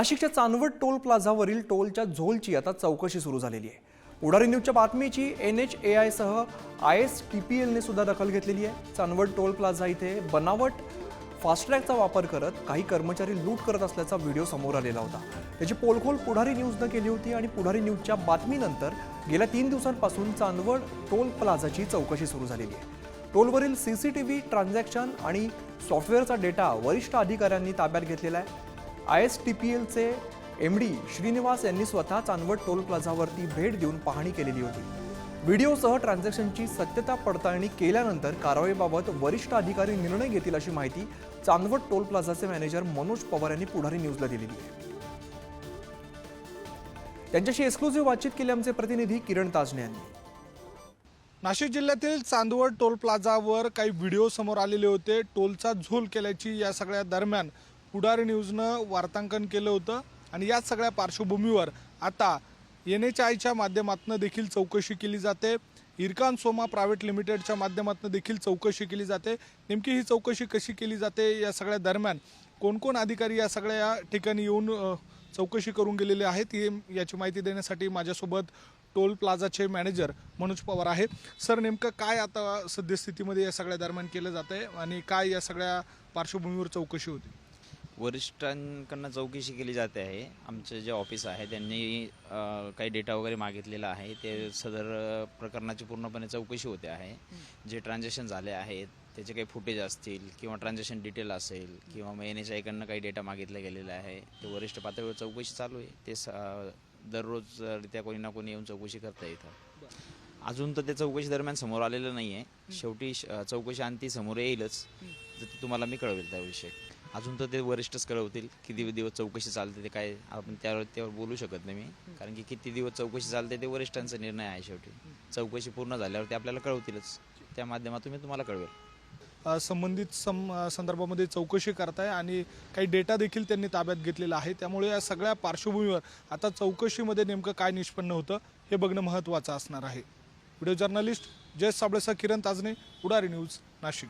नाशिकच्या चांदवड टोल प्लाझावरील टोलच्या झोलची आता चौकशी सुरू झालेली आहे. पुढारी न्यूजच्या बातमीची एन एच ए आय सह आय एस टी पी एलने सुद्धा दखल घेतलेली आहे. चांदवड टोल प्लाझा इथे बनावट फास्ट्रॅगचा वापर करत काही कर्मचारी लूट करत असल्याचा व्हिडिओ समोर आलेला होता. त्याची पोलखोल पुढारी न्यूजनं केली होती आणि पुढारी न्यूजच्या बातमीनंतर गेल्या तीन दिवसांपासून चांदवड टोल प्लाझाची चौकशी सुरू झालेली आहे. टोलवरील C C T V transaction आणि सॉफ्टवेअरचा डेटा वरिष्ठ अधिकाऱ्यांनी ताब्यात घेतलेला आहे. आय एस टी पी एलचे एम डी श्रीनिवास यांनी स्वतः चांदवड टोल प्लाझावरती भेट देऊन पाहणी केलेली होती. व्हिडिओसह ट्रान्झॅक्शनची सत्यता पडताळणी केल्यानंतर कारवाईबाबत वरिष्ठ अधिकारी निर्णय घेतील अशी माहिती चांदवड टोल प्लाझाचे मॅनेजर मनोज पवार यांनी पुढारी न्यूजला दिलेली. आहे त्यांच्याशी एक्सक्लुझिव्ह बातचीत केली आमचे प्रतिनिधी किरण ताजने यांनी. नाशिक जिल्ह्यातील चांदवड टोल प्लाझावर काही व्हिडिओ समोर आलेले होते. टोलचा झोल केल्याची या सगळ्या दरम्यान पुढारी न्यूजनं वार्तांकन केलं होतं आणि याच सगळ्या पार्श्वभूमीवर आता एन एच आयच्या माध्यमातून देखील चौकशी केली जाते. इरकान सोमा प्रायव्हेट लिमिटेडच्या माध्यमातून देखील चौकशी केली जाते. नेमकी ही चौकशी कशी केली जाते या सगळ्या दरम्यान कोणकोण अधिकारी या सगळ्या ठिकाणी येऊन चौकशी करून गेलेले आहेत हे याची माहिती देण्यासाठी माझ्यासोबत टोल प्लाझाचे मॅनेजर मनोज पवार आहे. सर नेमकं काय आता सद्यस्थितीमध्ये या सगळ्या दरम्यान केलं जात आहे आणि काय या सगळ्या पार्श्वभूमीवर चौकशी होती? वरिष्ठांकडनं चौकशी केली जाते आहे. आमचे जे ऑफिस आहे त्यांनी काही डेटा वगैरे मागितलेला आहे. ते सदर प्रकरणाची पूर्णपणे चौकशी होते आहे. जे ट्रान्झॅक्शन झाले आहेत त्याचे काही फुटेज असतील किंवा ट्रान्झॅक्शन डिटेल असेल किंवा मग एन एच आयकडनं काही डेटा मागितला गेलेला आहे ते वरिष्ठ पातळीवर चौकशी चालू आहे. ते दररोज अ, त्या कोणी ना कोणी येऊन चौकशी करता येतं अजून तर ते चौकशी दरम्यान समोर आलेलं नाही आहे शेवटी चौकशी अंती समोर येईलच. तर ते तुम्हाला मी कळवेल त्याविषयी. अजून तर ते वरिष्ठच कळवतील किती दिवस चौकशी चालते ते काय आपण त्यावर त्यावर बोलू शकत नाही मी. कारण की किती दिवस चौकशी चालते ते वरिष्ठांचा निर्णय आहे शेवटी. चौकशी पूर्ण झाल्यावर ते आपल्याला कळवतीलच. त्या माध्यमातून मी तुम्हाला कळवेल. संबंधित सम संदर्भामध्ये चौकशी करताय आणि काही डेटा देखील त्यांनी ताब्यात घेतलेला आहे. त्यामुळे या सगळ्या पार्श्वभूमीवर आता चौकशीमध्ये नेमकं काय निष्पन्न होतं हे बघणं महत्त्वाचं असणार आहे. व्हिडिओ जर्नलिस्ट जयेश साबळेसह किरण ताजने पुढारी न्यूज नाशिक.